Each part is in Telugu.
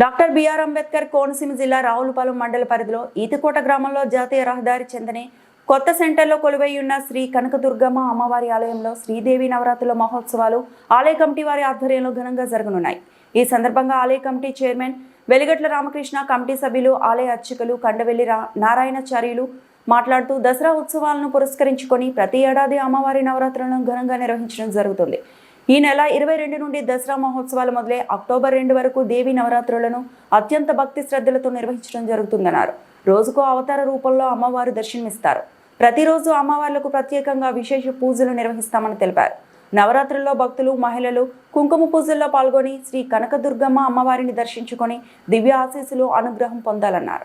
డాక్టర్ బిఆర్ అంబేద్కర్ కోనసీమ జిల్లా రావులపాలెం మండల పరిధిలో ఈతికోట గ్రామంలో జాతీయ రహదారి చెందని కొత్త సెంటర్లో కొలువైయున్న శ్రీ కనకదుర్గమ్మ అమ్మవారి ఆలయంలో శ్రీదేవి నవరాత్రుల మహోత్సవాలు ఆలయ కమిటీ వారి ఆధ్వర్యంలో ఘనంగా జరగనున్నాయి. ఈ సందర్భంగా ఆలయ committee chairman Veligatla Ramakrishna committee సభ్యులు ఆలయ అర్చకులు కండవెల్లి నారాయణాచార్యులు మాట్లాడుతూ దసరా ఉత్సవాలను పురస్కరించుకొని ప్రతి ఏడాది అమ్మవారి నవరాత్రులను ఘనంగా నిర్వహించడం జరుగుతుంది. ఈ నెల ఇరవై రెండు నుండి దసరా మహోత్సవాలు మొదలై అక్టోబర్ రెండు వరకు దేవి నవరాత్రులను అత్యంత భక్తి శ్రద్ధలతో నిర్వహించడం జరుగుతుందన్నారు. రోజుకు అవతార రూపంలో అమ్మవారు దర్శనమిస్తారు. ప్రతిరోజు అమ్మవార్లకు ప్రత్యేకంగా విశేష పూజలు నిర్వహిస్తామని తెలిపారు. నవరాత్రుల్లో భక్తులు మహిళలు కుంకుమ పూజల్లో పాల్గొని శ్రీ కనకదుర్గమ్మ అమ్మవారిని దర్శించుకొని దివ్య ఆశీస్సులు అనుగ్రహం పొందాలన్నారు.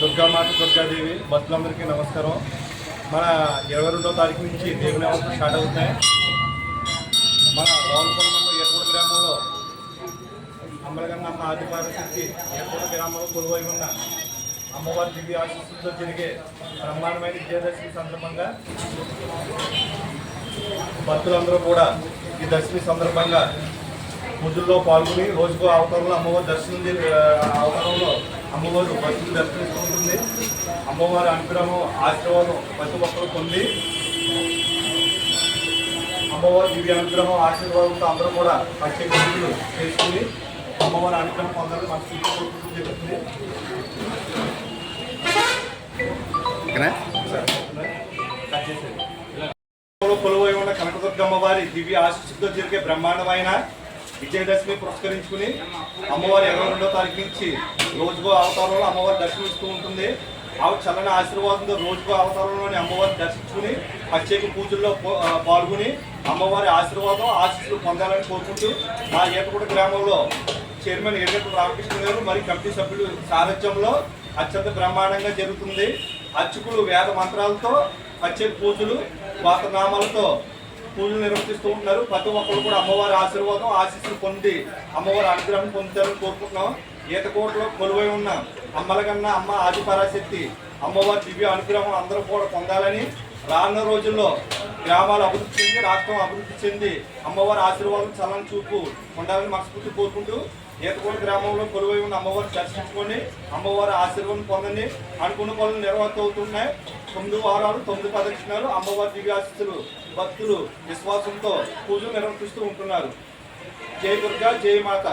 దుర్గామాత దుర్గాదేవి భక్తులందరికీ నమస్కారం. మన ఇరవై రెండో తారీఖు నుంచి దేవుని అవసరం స్టార్ట్ అవుతున్నాయి. మన రావులపల్లిలో ఏర్పూడ గ్రామంలో అమ్మలగన్న అమ్మ ఆదిపారశక్తి ఏర్పూడ గ్రామంలో కొలువై ఉన్న అమ్మవారి దివ్య ఆశీస్సులతో జరిగే బ్రహ్మాండమైన విజయదశమి సందర్భంగా భక్తులందరూ కూడా ఈ దశమి సందర్భంగా ముద్దుల్లో పాల్గొని రోజుకో అవతారంలో అమ్మవారి దర్శనం అవతారంలో అమ్మవారు భక్తులు దర్శనిస్తుంటుంది అమ్మవారి అనుగ్రహం ఆశీర్వాదం ప్రతి ఒక్కరు పొంది అమ్మవారి దివ్య అనుగ్రహం ఆశీర్వాదంతో అందరూ కూడా ప్రత్యేక పూజలు చేసుకుని అమ్మవారి అనుగ్రహం పొందాలని మన స్థితి జరుగుతుంది కట్ చేసేది. కొలువై ఉన్న కనకదుర్గమ్మ వారి దివ్య ఆశీస్సులతో జరిగే బ్రహ్మాండమైన విజయదశమి పురస్కరించుకుని అమ్మవారి ఇరవై రెండో తారీఖు నుంచి రోజుకో అవతారంలో అమ్మవారి దర్శనమిస్తూ ఉంటుంది. ఆవిడ చల్లని ఆశీర్వాదంతో రోజుకో అవతారంలోని అమ్మవారిని దర్శించుకుని ప్రత్యేక పూజల్లో పాల్గొని అమ్మవారి ఆశీర్వాదం ఆశీస్సులు పొందాలని కోరుకుంటూ మా ఏకపూట గ్రామంలో చైర్మన్ ఎర్రగట్టు రామకృష్ణ గారు మరియు కమిటీ సభ్యులు సారథ్యంలో అత్యంత బ్రహ్మాండంగా జరుగుతుంది. అర్చకులు వేద మంత్రాలతో ప్రత్యేక పూజలు వాతనామాలతో పూజలు నిర్వహిస్తూ ఉంటారు ప్రతి ఒక్కరు కూడా అమ్మవారి ఆశీర్వాదం ఆశీస్సులు పొంది అమ్మవారి అనుగ్రహం పొందుతారని కోరుకుంటున్నాం. ఈతకోటలో కొలువై ఉన్న అమ్మలగన్న అమ్మ ఆదిపరాశక్తి అమ్మవారి దివ్య అనుగ్రహం అందరూ కూడా పొందాలని రానున్న రోజుల్లో గ్రామాలు అభివృద్ధి చెంది రాష్ట్రం అభివృద్ధి చెంది అమ్మవారి ఆశీర్వాదం చల్లని చూపు ఉండాలని మనస్ఫూర్తి కోరుకుంటూ ఈతకోట గ్రామంలో కొలువై ఉన్న అమ్మవారిని దర్శించుకొని అమ్మవారి ఆశీర్వాదం పొందండి. అనుకున్న పనులు నిర్వహిత అవుతున్నాయి తొమ్మిది వారాలు తొమ్మిది ప్రదక్షిణాలు అమ్మవారి దివ్యాశిస్తులు భక్తులు విశ్వాసంతో పూజలు నిర్వర్తిస్తూ ఉంటున్నారు. జై దుర్గా జై మాత.